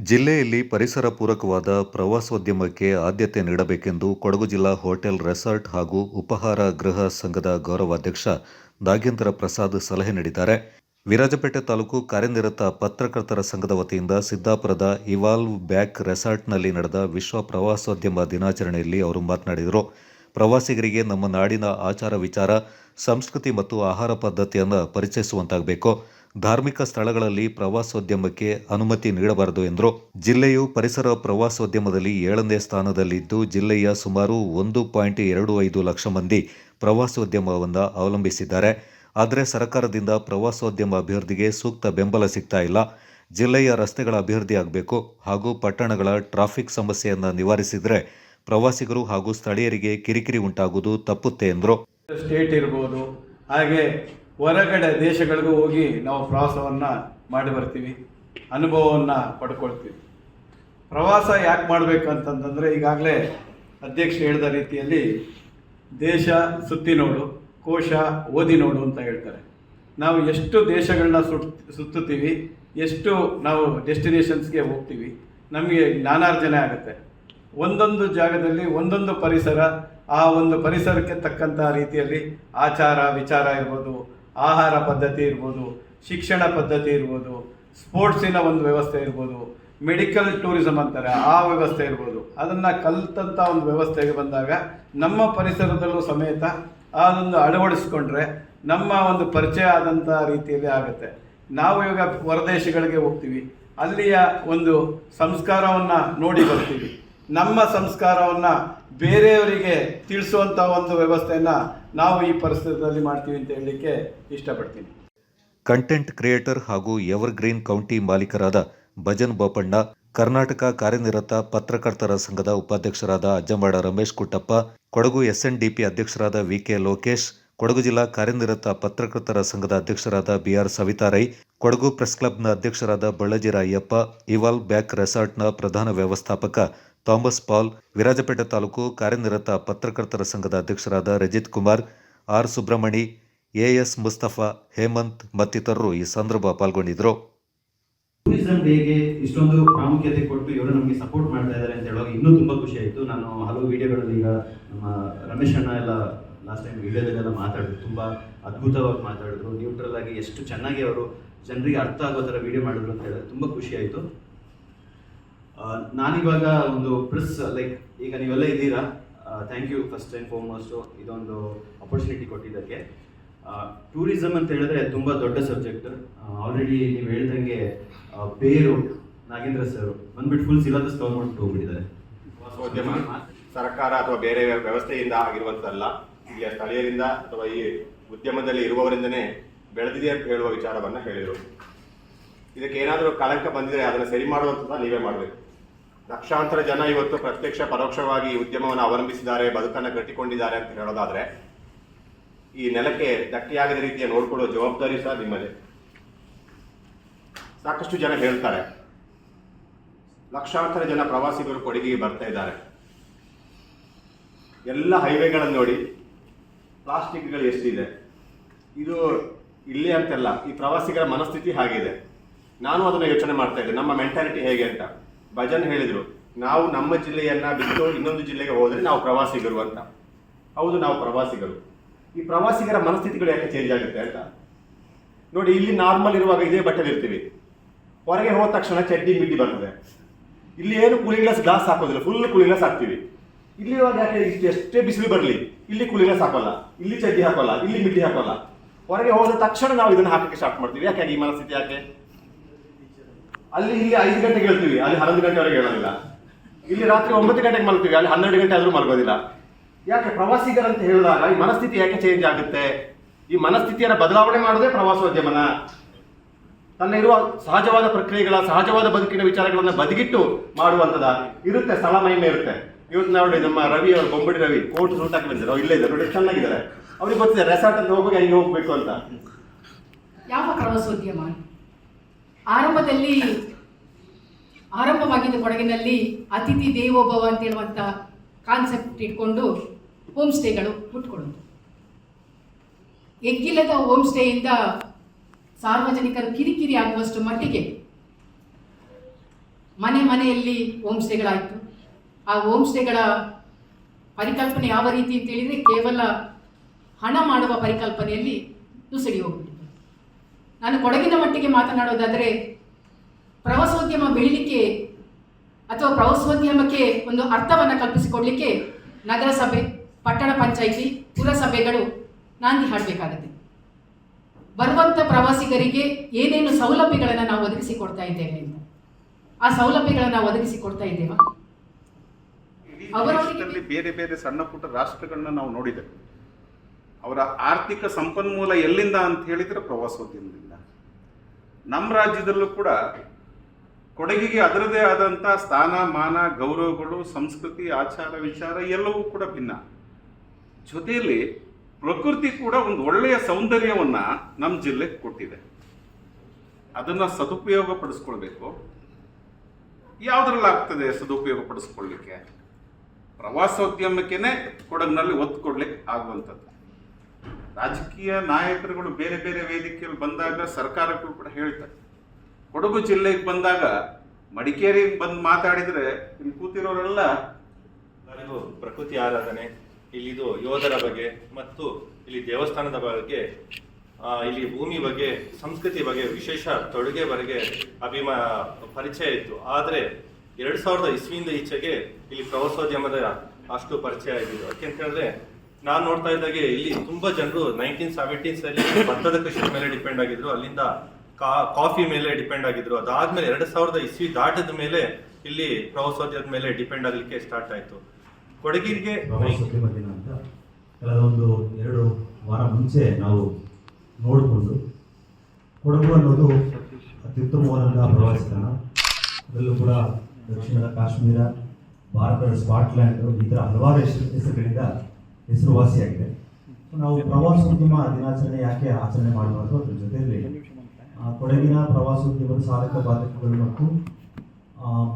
ಜಿಲ್ಲೆಯಲ್ಲಿ ಪರಿಸರ ಪೂರಕವಾದ ಪ್ರವಾಸೋದ್ಯಮಕ್ಕೆ ಆದ್ಯತೆ ನೀಡಬೇಕೆಂದು ಕೊಡಗು ಜಿಲ್ಲಾ ಹೋಟೆಲ್ ರೆಸಾರ್ಟ್ ಹಾಗೂ ಉಪಹಾರ ಗೃಹ ಸಂಘದ ಗೌರವಾಧ್ಯಕ್ಷ ನಾಗೇಂದ್ರ ಪ್ರಸಾದ್ ಸಲಹೆ ನೀಡಿದ್ದಾರೆ. ವಿರಾಜಪೇಟೆ ತಾಲೂಕು ಕಾರ್ಯನಿರತ ಪತ್ರಕರ್ತರ ಸಂಘದ ವತಿಯಿಂದ ಸಿದ್ದಾಪುರದ ಇವಾಲ್ವ್ ಬ್ಯಾಕ್ ರೆಸಾರ್ಟ್ನಲ್ಲಿ ನಡೆದ ವಿಶ್ವ ಪ್ರವಾಸೋದ್ಯಮ ದಿನಾಚರಣೆಯಲ್ಲಿ ಅವರು ಮಾತನಾಡಿದರು. ಪ್ರವಾಸಿಗರಿಗೆ ನಮ್ಮ ನಾಡಿನ ಆಚಾರ ವಿಚಾರ, ಸಂಸ್ಕೃತಿ ಮತ್ತು ಆಹಾರ ಪದ್ಧತಿಯನ್ನು ಪರಿಚಯಿಸುವಂತಾಗಬೇಕು. ಧಾರ್ಮಿಕ ಸ್ಥಳಗಳಲ್ಲಿ ಪ್ರವಾಸೋದ್ಯಮಕ್ಕೆ ಅನುಮತಿ ನೀಡಬಾರದು ಎಂದರು. ಜಿಲ್ಲೆಯು ಪರಿಸರ ಪ್ರವಾಸೋದ್ಯಮದಲ್ಲಿ ಏಳನೇ ಸ್ಥಾನದಲ್ಲಿದ್ದು, ಜಿಲ್ಲೆಯ ಸುಮಾರು ಒಂದು ಪಾಯಿಂಟ್ ಎರಡು ಐದು ಲಕ್ಷ ಮಂದಿ ಪ್ರವಾಸೋದ್ಯಮವನ್ನು ಅವಲಂಬಿಸಿದ್ದಾರೆ. ಆದರೆ ಸರ್ಕಾರದಿಂದ ಪ್ರವಾಸೋದ್ಯಮ ಅಭಿವೃದ್ಧಿಗೆ ಸೂಕ್ತ ಬೆಂಬಲ ಸಿಗ್ತಾ ಇಲ್ಲ. ಜಿಲ್ಲೆಯ ರಸ್ತೆಗಳ ಅಭಿವೃದ್ಧಿಯಾಗಬೇಕು ಹಾಗೂ ಪಟ್ಟಣಗಳ ಟ್ರಾಫಿಕ್ ಸಮಸ್ಯೆಯನ್ನು ನಿವಾರಿಸಿದರೆ ಪ್ರವಾಸಿಗರು ಹಾಗೂ ಸ್ಥಳೀಯರಿಗೆ ಕಿರಿಕಿರಿ ಉಂಟಾಗುವುದು ತಪ್ಪುತ್ತೆ ಎಂದರು. ಸ್ಟೇಟ್ ಇರ್ಬೋದು, ಹಾಗೆ ಹೊರಗಡೆ ದೇಶಗಳಿಗೂ ಹೋಗಿ ನಾವು ಪ್ರವಾಸವನ್ನು ಮಾಡಿ ಬರ್ತೀವಿ, ಅನುಭವವನ್ನು ಪಡ್ಕೊಳ್ತೀವಿ. ಪ್ರವಾಸ ಯಾಕೆ ಮಾಡಬೇಕಂತಂತಂದರೆ ಈಗಾಗಲೇ ಅಧ್ಯಕ್ಷ ಹೇಳಿದ ರೀತಿಯಲ್ಲಿ ದೇಶ ಸುತ್ತಿ ನೋಡು, ಕೋಶ ಓದಿ ನೋಡು ಅಂತ ಹೇಳ್ತಾರೆ. ನಾವು ಎಷ್ಟು ದೇಶಗಳನ್ನ ಸುಟ್, ಸುತ್ತುತ್ತೀವಿ, ಎಷ್ಟು ನಾವು ಡೆಸ್ಟಿನೇಷನ್ಸ್ಗೆ ಹೋಗ್ತೀವಿ, ನಮಗೆ ಜ್ಞಾನಾರ್ಜನೆ ಆಗುತ್ತೆ. ಒಂದೊಂದು ಜಾಗದಲ್ಲಿ ಒಂದೊಂದು ಪರಿಸರ, ಆ ಒಂದು ಪರಿಸರಕ್ಕೆ ತಕ್ಕಂಥ ರೀತಿಯಲ್ಲಿ ಆಚಾರ ವಿಚಾರ ಇರ್ಬೋದು ಆಹಾರ ಪದ್ಧತಿ ಇರ್ಬೋದು, ಶಿಕ್ಷಣ ಪದ್ಧತಿ ಇರ್ಬೋದು, ಸ್ಪೋರ್ಟ್ಸಿನ ಒಂದು ವ್ಯವಸ್ಥೆ ಇರ್ಬೋದು, ಮೆಡಿಕಲ್ ಟೂರಿಸಮ್ ಅಂತಾರೆ, ಆ ವ್ಯವಸ್ಥೆ ಇರ್ಬೋದು. ಅದನ್ನು ಕಲ್ತಂಥ ಒಂದು ವ್ಯವಸ್ಥೆಗೆ ಬಂದಾಗ ನಮ್ಮ ಪರಿಸರದಲ್ಲೂ ಸಮೇತ ಅದನ್ನು ಅಳವಡಿಸ್ಕೊಂಡ್ರೆ ನಮ್ಮ ಒಂದು ಪರಿಚಯ ಆದಂಥ ರೀತಿಯಲ್ಲಿ ಆಗುತ್ತೆ. ನಾವು ಇವಾಗ ಹೊರದೇಶಗಳಿಗೆ ಹೋಗ್ತೀವಿ, ಅಲ್ಲಿಯ ಒಂದು ಸಂಸ್ಕಾರವನ್ನು ನೋಡಿ ಬರ್ತೀವಿ. ನಮ್ಮ ಸಂಸ್ಕಾರವನ್ನು ಬೇರೆಯವರಿಗೆ ತಿಳಿಸುವಂಥ ಒಂದು ವ್ಯವಸ್ಥೆಯನ್ನು ನಾವು ಈ ಪರಿಸರದಲ್ಲಿ ಮಾಡ್ತೀವಿ ಅಂತ ಹೇಳಲಿಕ್ಕೆ ಇಷ್ಟಪಡ್ತೀನಿ. ಕಂಟೆಂಟ್ ಕ್ರಿಯೇಟರ್ ಹಾಗೂ ಎವರ್ಗ್ರೀನ್ ಕೌಂಟಿ ಮಾಲೀಕರಾದ ಭಜನ್ ಬೋಪಣ್ಣ, ಕರ್ನಾಟಕ ಕಾರ್ಯನಿರತ ಪತ್ರಕರ್ತರ ಸಂಘದ ಉಪಾಧ್ಯಕ್ಷರಾದ ಅಜ್ಜಂಬಾಡ ರಮೇಶ್ ಕುಟ್ಟಪ್ಪ, ಕೊಡಗು ಎಸ್ಎನ್ಡಿಪಿ ಅಧ್ಯಕ್ಷರಾದ ವಿಕೆ ಲೋಕೇಶ್, ಕೊಡಗು ಜಿಲ್ಲಾ ಕಾರ್ಯನಿರತ ಪತ್ರಕರ್ತರ ಸಂಘದ ಅಧ್ಯಕ್ಷರಾದ ಬಿಆರ್ ಸವಿತಾರೈ ಕೊಡಗು ಪ್ರೆಸ್ ಕ್ಲಬ್ನ ಅಧ್ಯಕ್ಷರಾದ ಬಳ್ಳಜಿರ ರಾಯಪ್ಪ, ಇವಾಲ್ ಬ್ಯಾಕ್ ರೆಸಾರ್ಟ್ನ ಪ್ರಧಾನ ವ್ಯವಸ್ಥಾಪಕ ಥಾಮಸ್ ಪಾಲ್, ವಿರಾಜಪೇಟೆ ತಾಲೂಕು ಕಾರ್ಯನಿರತ ಪತ್ರಕರ್ತರ ಸಂಘದ ಅಧ್ಯಕ್ಷರಾದ ರಜಿತ್ ಕುಮಾರ್, ಆರ್ ಸುಬ್ರಹ್ಮಣಿ, ಎಎಸ್ ಮುಸ್ತಫಾ, ಹೇಮಂತ್ ಮತ್ತಿತರರು ಈ ಸಂದರ್ಭ ಪಾಲ್ಗೊಂಡಿದ್ದರು. ಟೂರಿಸಂ ಡೇಗೆ ಇಷ್ಟೊಂದು ಪ್ರಾಮುಖ್ಯತೆ ಕೊಟ್ಟು ಇವರು ನಮಗೆ ಸಪೋರ್ಟ್ ಮಾಡ್ತಾ ಇದ್ದಾರೆ ಅಂತ ಹೇಳುವಾಗ ಇನ್ನೂ ತುಂಬ ಖುಷಿ ಆಯಿತು. ನಾನು ಹಲವು ವಿಡಿಯೋಗಳಲ್ಲಿ ಈಗ ನಮ್ಮ ರಮೇಶ್ ಅಣ್ಣ ಎಲ್ಲ ಲಾಸ್ಟ್ ಟೈಮ್ ವಿಡಿಯೋದಲ್ಲೆಲ್ಲ ಮಾತಾಡಿದ್ರು. ತುಂಬ ಅದ್ಭುತವಾಗಿ ಮಾತಾಡಿದ್ರು. ನ್ಯೂಟ್ರಲ್ ಆಗಿ ಎಷ್ಟು ಚೆನ್ನಾಗಿ ಅವರು ಜನರಿಗೆ ಅರ್ಥ ಆಗೋ ಥರ ವಿಡಿಯೋ ಮಾಡಿದ್ರು ಅಂತ ಹೇಳಿದ್ರೆ ತುಂಬ ಖುಷಿ ಆಯಿತು. ನಾನಿವಾಗ ಒಂದು ಪ್ರೆಸ್ ಲೈಕ್ ಈಗ ನೀವೆಲ್ಲ ಇದ್ದೀರಾ? Thank you first and foremost ಇದೊಂದು ಅಪರ್ಚುನಿಟಿ ಕೊಟ್ಟಿದ್ದಕ್ಕೆ. ಟೂರಿಸಮ್ ಅಂತ ಹೇಳಿದ್ರೆ ತುಂಬ ದೊಡ್ಡ ಸಬ್ಜೆಕ್ಟ್ ಆಲ್ರೆಡಿ ನೀವು ಹೇಳ್ದಂಗೆ ಬೇರು ನಾಗೇಂದ್ರ ಸರ್ ಬಂದ್ಬಿಟ್ಟು ಫುಲ್ ಸಿಲಬಸ್ ಕವರ್ ಮಾಡ್ಬಿಟ್ಟು ಹೋಗ್ಬಿಟ್ಟಿದ್ದಾರೆ ಸರ್ಕಾರ ಅಥವಾ ಬೇರೆ ವ್ಯವಸ್ಥೆಯಿಂದ ಆಗಿರುವಂತಲ್ಲ ಈಗ ಸ್ಥಳೀಯರಿಂದ ಅಥವಾ ಈ ಉದ್ಯಮದಲ್ಲಿ ಇರುವವರಿಂದನೇ ಬೆಳೆದಿದೆ ಅಂತ ಹೇಳುವ ವಿಚಾರವನ್ನ ಹೇಳಿದರು. ಇದಕ್ಕೆ ಏನಾದರೂ ಕಳಂಕ ಬಂದಿದ್ರೆ ಅದನ್ನು ಸರಿ ಮಾಡುವಂಥದ್ದು ನೀವೇ ಮಾಡಬೇಕು. ಲಕ್ಷಾಂತರ ಜನ ಇವತ್ತು ಪ್ರತ್ಯಕ್ಷ ಪರೋಕ್ಷವಾಗಿ ಈ ಉದ್ಯಮವನ್ನು ಅವಲಂಬಿಸಿದ್ದಾರೆ, ಬದುಕನ್ನು ಕಟ್ಟಿಕೊಂಡಿದ್ದಾರೆ ಅಂತ ಹೇಳೋದಾದ್ರೆ, ಈ ನೆಲಕ್ಕೆ ಧಕ್ಕೆಯಾಗದ ರೀತಿಯ ನೋಡ್ಕೊಳ್ಳೋ ಜವಾಬ್ದಾರಿ ಸಹ ನಿಮ್ಮದೇ. ಸಾಕಷ್ಟು ಜನ ಹೇಳ್ತಾರೆ, ಲಕ್ಷಾಂತರ ಜನ ಪ್ರವಾಸಿಗರು ಕೊಡಗಿಗೆ ಬರ್ತಾ ಇದ್ದಾರೆ. ಎಲ್ಲ ಹೈವೇಗಳನ್ನು ನೋಡಿ, ಪ್ಲಾಸ್ಟಿಕ್ಗಳು ಎಷ್ಟಿದೆ. ಇದು ಇಲ್ಲೇ ಅಂತಲ್ಲ, ಈ ಪ್ರವಾಸಿಗರ ಮನಸ್ಥಿತಿ ಹಾಗಿದೆ. ನಾನು ಅದನ್ನು ಯೋಚನೆ ಮಾಡ್ತಾ ಇದ್ದೆ. ನಮ್ಮ ಮೆಂಟಾಲಿಟಿ ಹೇಗೆ ಅಂತ. ಭಜನ್ ಹೇಳಿದರು, ನಾವು ನಮ್ಮ ಜಿಲ್ಲೆಯನ್ನ ಬಿಟ್ಟು ಇನ್ನೊಂದು ಜಿಲ್ಲೆಗೆ ಹೋದರೆ ನಾವು ಪ್ರವಾಸಿಗರು ಅಂತ. ಹೌದು, ನಾವು ಪ್ರವಾಸಿಗರು. ಈ ಪ್ರವಾಸಿಗರ ಮನಸ್ಥಿತಿಗಳು ಯಾಕೆ ಚೇಂಜ್ ಆಗುತ್ತೆ ಅಂತ. ನೋಡಿ, ಇಲ್ಲಿ ನಾರ್ಮಲ್ ಇರುವಾಗ ಇದೇ ಬಟ್ಟೆಲಿ ಇರ್ತೀವಿ. ಹೊರಗೆ ಹೋದ ತಕ್ಷಣ ಚಡ್ಡಿ ಮಿಡ್ಡಿ ಬರ್ತದೆ. ಇಲ್ಲಿ ಏನು ಕೂಲಿಂಗ್ ಗ್ಲಾಸ್ ಗ್ಲಾಸ್ ಹಾಕೋದಿಲ್ಲ ಫುಲ್ ಕೂಲಿಂಗ್ ಗ್ಲಾಸ್ ಹಾಕ್ತೀವಿ. ಇಲ್ಲಿ ಇರುವಾಗ ಯಾಕೆ ಇಷ್ಟು, ಎಷ್ಟೇ ಬಿಸಿಲು ಬರಲಿ, ಇಲ್ಲಿ ಕೂಲಿಂಗ್ ಗ್ಲಾಸ್ ಹಾಕೋಲ್ಲ. ಇಲ್ಲಿ ಚಡ್ಡಿ ಹಾಕೋಲ್ಲ, ಇಲ್ಲಿ ಮಿಡ್ಡಿ ಹಾಕೋಲ್ಲ. ಹೊರಗೆ ಹೋದ ತಕ್ಷಣ ನಾವು ಇದನ್ನ ಹಾಕಕ್ಕೆ ಸ್ಟಾರ್ಟ್ ಮಾಡ್ತೀವಿ. ಯಾಕೆ ಈ ಮನಸ್ಥಿತಿ ಯಾಕೆ? ಅಲ್ಲಿ ಇಲ್ಲಿ ಐದು ಗಂಟೆಗೆ ಹೇಳ್ತೀವಿ. ಅಲ್ಲಿ ಹನ್ನೊಂದು ಗಂಟೆವರೆಗೆ ಹೇಳೋದಿಲ್ಲ. ಇಲ್ಲಿ ರಾತ್ರಿ ಒಂಬತ್ತು ಗಂಟೆಗೆ ಮಲಗ್ತೀವಿ. ಅಲ್ಲಿ ಹನ್ನೆರಡು ಗಂಟೆ ಆದ್ರೂ ಮಲಗೋದಿಲ್ಲ. ಯಾಕೆ ಪ್ರವಾಸಿಗರಂತ ಹೇಳಿದಾಗ ಈ ಮನಸ್ಥಿತಿ ಯಾಕೆ ಚೇಂಜ್ ಆಗುತ್ತೆ? ಈ ಮನಸ್ಥಿತಿಯನ್ನು ಬದಲಾವಣೆ ಮಾಡೋದೇ ಪ್ರವಾಸೋದ್ಯಮನ ತನ್ನ ಇರುವ ಸಹಜವಾದ ಪ್ರಕ್ರಿಯೆಗಳ, ಸಹಜವಾದ ಬದುಕಿನ ವಿಚಾರಗಳನ್ನ ಬದಿಗಿಟ್ಟು ಮಾಡುವಂಥದ ಇರುತ್ತೆ. ಸ್ಥಳ ಮಹಿಮೆ ಇರುತ್ತೆ. ಇವತ್ತು ನೋಡಿ ನಮ್ಮ ರವಿ ಅವರು, ಬೊಂಬಡಿ ರವಿ ಕೋರ್ಟ್ ಸೂಟ್ ಹಾಕಿ ಬಂದಿದ್ದಾರೆ ಇಲ್ಲೇ ಇದ್ದಾರೆ. ನೋಡಿ, ಚೆನ್ನಾಗಿದ್ದಾರೆ. ಅವ್ರಿಗೆ ಗೊತ್ತಿದೆ ರೆಸಾರ್ಟ್ ಅಂತ ಹೋಗುವಾಗ ಹೆಂಗೆ ಹೋಗ್ಬೇಕು ಅಂತ. ಯಾವ ಪ್ರವಾಸೋದ್ಯಮ? ಆರಂಭದಲ್ಲಿ, ಆರಂಭವಾಗಿದ್ದ ಕೊಡಗಿನಲ್ಲಿ ಅತಿಥಿ ದೇವೋಭವ ಅಂತ ಹೇಳುವಂಥ ಕಾನ್ಸೆಪ್ಟ್ ಇಟ್ಕೊಂಡು ಹೋಮ್ ಸ್ಟೇಗಳು ಹುಟ್ಕೊಳ್ಳೋದು ಎಗ್ಗಿಲ್ಲದ ಹೋಮ್ ಸ್ಟೇಯಿಂದ ಸಾರ್ವಜನಿಕರು ಕಿರಿಕಿರಿ ಆಗುವಷ್ಟು ಮಟ್ಟಿಗೆ ಮನೆ ಮನೆಯಲ್ಲಿ ಹೋಮ್ ಸ್ಟೇಗಳಾಯಿತು ಆ ಹೋಮ್ ಸ್ಟೇಗಳ ಪರಿಕಲ್ಪನೆ ಯಾವ ರೀತಿ ಅಂತ ಹೇಳಿದರೆ ಕೇವಲ ಹಣ ಮಾಡುವ ಪರಿಕಲ್ಪನೆಯಲ್ಲಿ ನುಸುಳಿ ಹೋಗ್ಬಿಟ್ಟಿದೆ. ನಾನು ಕೊಡಗಿನ ಮಟ್ಟಿಗೆ ಮಾತನಾಡೋದಾದರೆ ಪ್ರವಾಸೋದ್ಯಮ ಬೆಳಿಲಿಕ್ಕೆ ಅಥವಾ ಪ್ರವಾಸೋದ್ಯಮಕ್ಕೆ ಒಂದು ಅರ್ಥವನ್ನು ಕಲ್ಪಿಸಿಕೊಡ್ಲಿಕ್ಕೆ ನಗರಸಭೆ, ಪಟ್ಟಣ ಪಂಚಾಯಿತಿ, ಪುರಸಭೆಗಳು ನಾಂದಿ ಹಾಡಬೇಕಾಗುತ್ತೆ. ಬರುವಂಥ ಪ್ರವಾಸಿಗರಿಗೆ ಏನೇನು ಸೌಲಭ್ಯಗಳನ್ನು ನಾವು ಒದಗಿಸಿ ಕೊಡ್ತಾ ಇದ್ದೇವೆ ಅಂತ. ಆ ಸೌಲಭ್ಯಗಳನ್ನು ನಾವು ಒದಗಿಸಿಕೊಡ್ತಾ ಇದ್ದೇವಾ? ಇಡೀ ಅವರವರಿಗೆ- ಬೇರೆ ಬೇರೆ ಸಣ್ಣ ಪುಟ್ಟ ರಾಷ್ಟ್ರಗಳನ್ನ ನಾವು ನೋಡಿದ್ದೇವೆ. ಅವರ ಆರ್ಥಿಕ ಸಂಪನ್ಮೂಲ ಎಲ್ಲಿಂದ ಅಂತ ಹೇಳಿದರೆ ಪ್ರವಾಸೋದ್ಯಮದಿಂದ. ನಮ್ಮ ರಾಜ್ಯದಲ್ಲೂ ಕೂಡ ಕೊಡಗಿಗೆ ಅದರದೇ ಆದಂಥ ಸ್ಥಾನ, ಮಾನ, ಗೌರವಗಳು, ಸಂಸ್ಕೃತಿ, ಆಚಾರ, ವಿಚಾರ ಎಲ್ಲವೂ ಕೂಡ ಭಿನ್ನ. ಜೊತೆಯಲ್ಲಿ ಪ್ರಕೃತಿ ಕೂಡ ಒಂದು ಒಳ್ಳೆಯ ಸೌಂದರ್ಯವನ್ನ ನಮ್ಮ ಜಿಲ್ಲೆಗೆ ಕೊಟ್ಟಿದೆ. ಅದನ್ನ ಸದುಪಯೋಗ ಪಡಿಸ್ಕೊಳ್ಬೇಕು. ಯಾವುದ್ರಲ್ಲಿ ಆಗ್ತದೆ ಸದುಪಯೋಗ ಪಡಿಸ್ಕೊಳ್ಳಿಕ್ಕೆ ಪ್ರವಾಸೋದ್ಯಮಕ್ಕೇನೆ ಕೊಡಗಿನಲ್ಲಿ ಒತ್ತು ಕೊಡ್ಲಿಕ್ಕೆ ಆಗುವಂಥದ್ದು. ರಾಜಕೀಯ ನಾಯಕರುಗಳು ಬೇರೆ ಬೇರೆ ವೇದಿಕೆಯಲ್ಲಿ ಬಂದಾಗ ಸರ್ಕಾರಕ್ಕೂ ಕೂಡ ಹೇಳ್ತಾರೆ. ಕೊಡಗು ಜಿಲ್ಲೆಗೆ ಬಂದಾಗ ಮಡಿಕೇರಿಗೆ ಬಂದು ಮಾತಾಡಿದ್ರೆ ಇಲ್ಲಿ ಕೂತಿರೋರೆಲ್ಲ ನನಗೂ ಪ್ರಕೃತಿ ಆರಾಧನೆ, ಇಲ್ಲಿದು ಯೋಧರ ಬಗ್ಗೆ ಮತ್ತು ಇಲ್ಲಿ ದೇವಸ್ಥಾನದ ಬಗ್ಗೆ ಇಲ್ಲಿ ಭೂಮಿ ಬಗ್ಗೆ, ಸಂಸ್ಕೃತಿ ಬಗ್ಗೆ ವಿಶೇಷ ತೊಡುಗೆ ಬಗ್ಗೆ ಅಭಿಮಾ, ಪರಿಚಯ ಇತ್ತು. ಆದರೆ ಎರಡು ಸಾವಿರದ ಇಸ್ವಿಯಿಂದ ಈಚೆಗೆ ಇಲ್ಲಿ ಪ್ರವಾಸೋದ್ಯಮದ ಅಷ್ಟು ಪರಿಚಯ ಆಗಿದ್ದು ಯಾಕೆಂತ ಹೇಳಿದ್ರೆ ನಾನು ನೋಡ್ತಾ ಇದ್ದಾಗೆ ಇಲ್ಲಿ ತುಂಬಾ ಜನರು ನೈನ್ಟೀನ್ ಸೆವೆಂಟೀನ್ಸ್ ಅಲ್ಲಿ ಭತ್ತದ ಕೃಷಿ ಮೇಲೆ ಡಿಪೆಂಡ್ ಆಗಿದ್ರು, ಅಲ್ಲಿಂದ ಕಾಫಿ ಮೇಲೆ ಡಿಪೆಂಡ್ ಆಗಿದ್ರು. ಅದಾದ್ಮೇಲೆ ಎರಡ್ ಸಾವಿರದ ಇಸ್ವಿ ದಾಟದ ಮೇಲೆ ಇಲ್ಲಿ ಪ್ರವಾಸೋದ್ಯದ ಮೇಲೆ ಡಿಪೆಂಡ್ ಆಗಲಿಕ್ಕೆ ಸ್ಟಾರ್ಟ್ ಆಯ್ತು. ಕೊಡಗಿರಿಗೆ ಅಂತ ಕೆಲವೊಂದು ಎರಡು ವಾರ ಮುಂಚೆ ನಾವು ನೋಡಿಕೊಂಡು, ಕೊಡಗು ಅನ್ನೋದು ಅತ್ಯುತ್ತಮವಾದಂತಹ ಪ್ರವಾಸ ತಾಣ. ಅದರಲ್ಲೂ ಕೂಡ ದಕ್ಷಿಣದ ಕಾಶ್ಮೀರ, ಭಾರತದ ಸ್ಕಾಟ್ಲ್ಯಾಂಡ್ ಈ ಥರ ಹಲವಾರು ಹೆಸರು ಹೆಸರುಗಳಿಂದ ಹೆಸರುವಾಸಿಯಾಗಿದೆ. ಸೊ ನಾವು ಪ್ರವಾಸೋದ್ಯಮ ದಿನಾಚರಣೆ ಯಾಕೆ ಆಚರಣೆ ಮಾಡಬಾರ್ದು ಅದ್ರ ಜೊತೆಯಲ್ಲಿ ಕೊಡಗಿನ ಪ್ರವಾಸೋದ್ಯಮದ ಸಾಧಕ ಬಾಧಕಗಳು ಮತ್ತು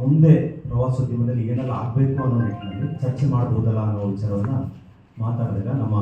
ಮುಂದೆ ಪ್ರವಾಸೋದ್ಯಮದಲ್ಲಿ ಏನೆಲ್ಲ ಆಗಬೇಕು ಅನ್ನೋ ನಿಟ್ಟಿನಲ್ಲಿ ಚರ್ಚೆ ಮಾಡ್ಬೋದಲ್ಲ ಅನ್ನೋ ವಿಚಾರವನ್ನು ಮಾತಾಡಿದಾಗ ನಮ್ಮ